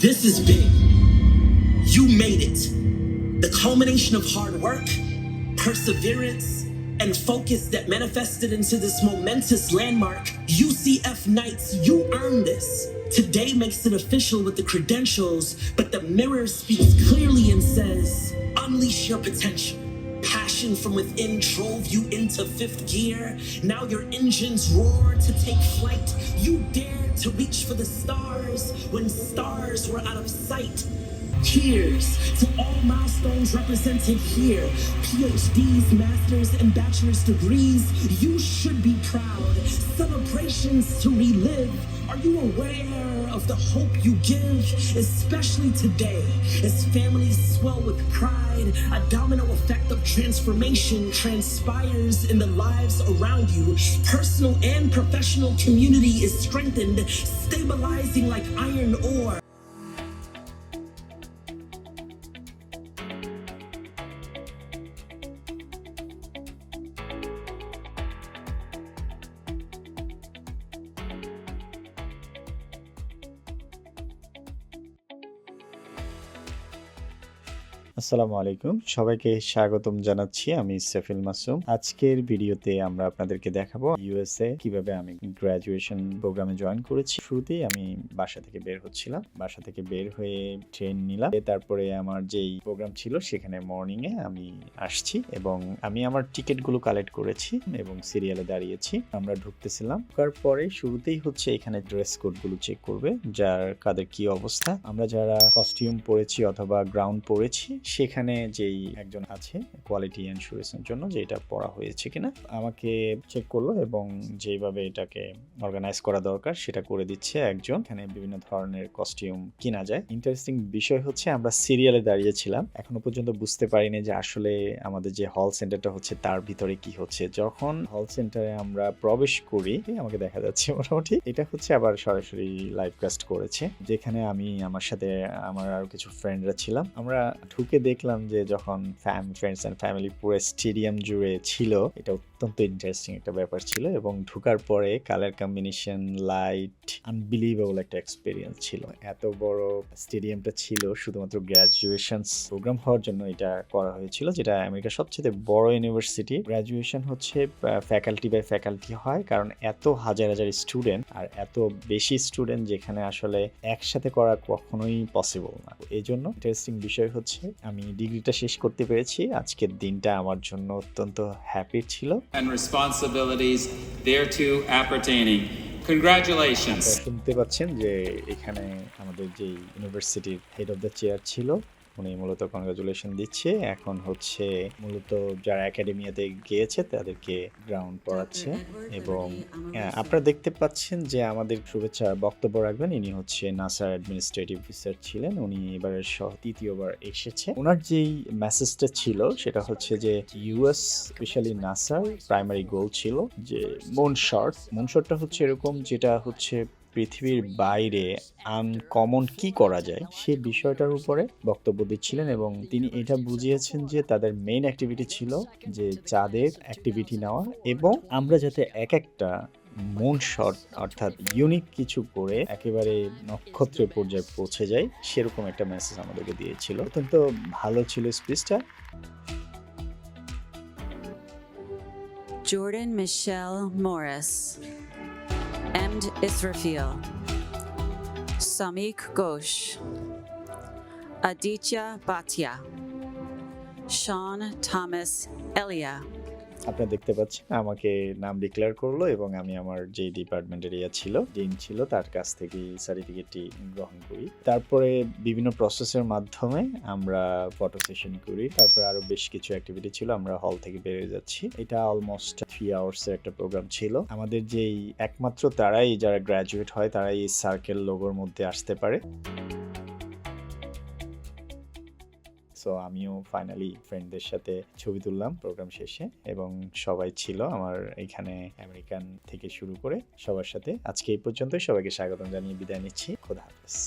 This is big. You made it. The culmination of hard work, perseverance, and focus that manifested into this momentous landmark. UCF Knights, you earned this. Today makes it official with the credentials, but the mirror speaks clearly and says, unleash your potential. Passion from within drove you into fifth gear. Now your engines roar to take flight. You dared to reach for the stars when stars were out of sight. Cheers to all milestones represented here PhDs, masters, and bachelor's degrees. You should be proud. Celebrations to relive. Are you aware of the hope you give, especially today, as families swell with pride? A domino effect of transformation transpires in the lives around you. Personal and professional community is strengthened, stabilizing like iron ore. আসসালামু আলাইকুম। সবাইকে স্বাগতম জানাচ্ছি আমি সেফিল মাসুম। আজকের ভিডিওতে আমরা আপনাদেরকে দেখাবো ইউএসএ কীভাবে আমি গ্রাজুয়েশন প্রোগ্রামে জয়েন করেছি। শুরুতেই আমি বাসা থেকে বের হচ্ছিলাম। বাসা থেকে বের হয়ে ট্রেন নিলাম। তারপরে আমার যেই প্রোগ্রাম ছিল সেখানে মর্নিং এ আমি আসছি এবং আমি আমার টিকিটগুলো কালেক্ট করেছি এবং সিরিয়ালে দাঁড়িয়েছি। আমরা ঢুকতেছিলাম। ঢোকার পরে শুরুতেই হচ্ছে এখানে ড্রেস কোডগুলো চেক করবে, যার কাদের কি অবস্থা। আমরা যারা কস্টিউম পরেছি অথবা গ্রাউন্ড পরেছি সেখানে যেই একজন আছে কোয়ালিটি ইন্স্যুরেন্সের জন্য যে এটা পড়া হয়েছে কিনা, আমাকে চেক করল এবং যেভাবে এটাকে অর্গানাইজ করা দরকার সেটা করে দিচ্ছে একজন। এখানে বিভিন্ন ধরনের কস্টিউম কিনা যায়। ইন্টারেস্টিং বিষয় হচ্ছে আমরা সিরিয়ালে দাঁড়িয়েছিলাম, এখনও পর্যন্ত বুঝতে পারিনি যে আসলে আমাদের যে হল সেন্টারটা হচ্ছে তার ভিতরে কি হচ্ছে। যখন হল সেন্টারে আমরা প্রবেশ করি, আমাকে দেখা যাচ্ছে মোটামুটি, এটা হচ্ছে আবার সরাসরি লাইভ কাস্ট করেছে। যেখানে আমি, আমার সাথে, আমার আরও কিছু ফ্রেন্ডরা ছিলাম। আমরা ঢুকে দেখলাম যে যখন ফ্যাম ফ্রেন্ডস অ্যান্ড ফ্যামিলি পুরো স্টেডিয়াম জুড়ে ছিল এটা অত্যন্ত ইন্টারেস্টিং একটা ব্যাপার ছিল এবং ঢুকার পরে কালার কম্বিনেশন লাইট আনবিলিভেবল একটা এক্সপিরিয়েন্স ছিল। এত বড় স্টেডিয়ামটা ছিল শুধুমাত্র গ্র্যাজুয়েশন প্রোগ্রাম হওয়ার জন্য এটা করা হয়েছিল, যেটা আমেরিকার সবচেয়ে বড় ইউনিভার্সিটি গ্র্যাজুয়েশন হচ্ছে ফ্যাকাল্টি বাই ফ্যাকাল্টি হয়, কারণ এত হাজার হাজার স্টুডেন্ট আর এত বেশি স্টুডেন্ট যেখানে আসলে একসাথে করা কখনোই পসিবল না। এই জন্য ইন্টারেস্টিং বিষয় হচ্ছে, আমি ডিগ্রিটা শেষ করতে পেরেছি। আজকের দিনটা আমার জন্য অত্যন্ত হ্যাপি ছিল। and responsibilities thereto appertaining. Congratulations. শুনতে পাচ্ছেন যে এখানে আমাদের যে ইউনিভার্সিটির হেড অফ দ্য চেয়ার ছিল উনি মূলত কনগ্রাচুলেশন দিচ্ছে। এখন হচ্ছে মূলত যারা একাডেমিয়াতে গিয়েছে তাদেরকে গ্রাউন্ড পড়াচ্ছে এবং আপনারা দেখতে পাচ্ছেন যে আমাদের শুভেচ্ছা বক্তব্য রাখবেন। ইনি হচ্ছে নাসার অ্যাডমিনিস্ট্রেটিভ অফিসার ছিলেন। উনি এবারের সহ তৃতীয়বার এসেছে। ওনার যেই মেসেজটা ছিল সেটা হচ্ছে যে ইউএস স্পেশালি নাসার প্রাইমারি গোল ছিল যে মুন শট মুন শটটা হচ্ছে এরকম যেটা হচ্ছে পৃথিবীর বাইরে আনকমন কি করা যায় সেই বিষয়টার উপরে বক্তব্য দিচ্ছিলেন এবং তিনি এটা বুঝিয়েছেন যে তাদের মেইন অ্যাক্টিভিটি ছিল যে চাঁদের অ্যাক্টিভিটি নেওয়া এবং আমরা যাতে এক একটা মন শট অর্থাৎ ইউনিক কিছু করে একেবারে নক্ষত্রের পর্যায়ে পৌঁছে যায় সেরকম একটা মেসেজ আমাদেরকে দিয়েছিল। অত্যন্ত ভালো ছিল স্পিচটা Jordan Michelle Morris, Emd Israfil, Samik Ghosh, Aditya Bhatia, Sean Thomas Elia, আপনারা দেখতে পাচ্ছেন, আমাকে নাম ডিক্লেয়ার করল এবং আমি আমার যে ডিপার্টমেন্টের ইয়া ছিল ডিন ছিল, তার কাছ থেকে সার্টিফিকেটটি গ্রহণ করি। তারপরে বিভিন্ন প্রসেসের মাধ্যমে আমরা ফটো সেশন করি। তারপরে আরও বেশ কিছু অ্যাক্টিভিটি ছিল, আমরা হল থেকে বেরিয়ে যাচ্ছি। এটা অলমোস্ট থ্রি আওয়ার্স এর একটা প্রোগ্রাম ছিল। আমাদের যেই একমাত্র তারাই যারা গ্র্যাজুয়েট হয়, তারাই এই সার্কেল লোগোর মধ্যে আসতে পারে। সো আমিও ফাইনালি ফ্রেন্ডদের সাথে ছবি তুললাম প্রোগ্রাম শেষে এবং সবাই ছিল আমার এখানে আমেরিকান থেকে শুরু করে সবার সাথে। আজকে এই পর্যন্তই। সবাইকে স্বাগতম জানিয়ে বিদায় নিচ্ছি। খোদা হাফেজ।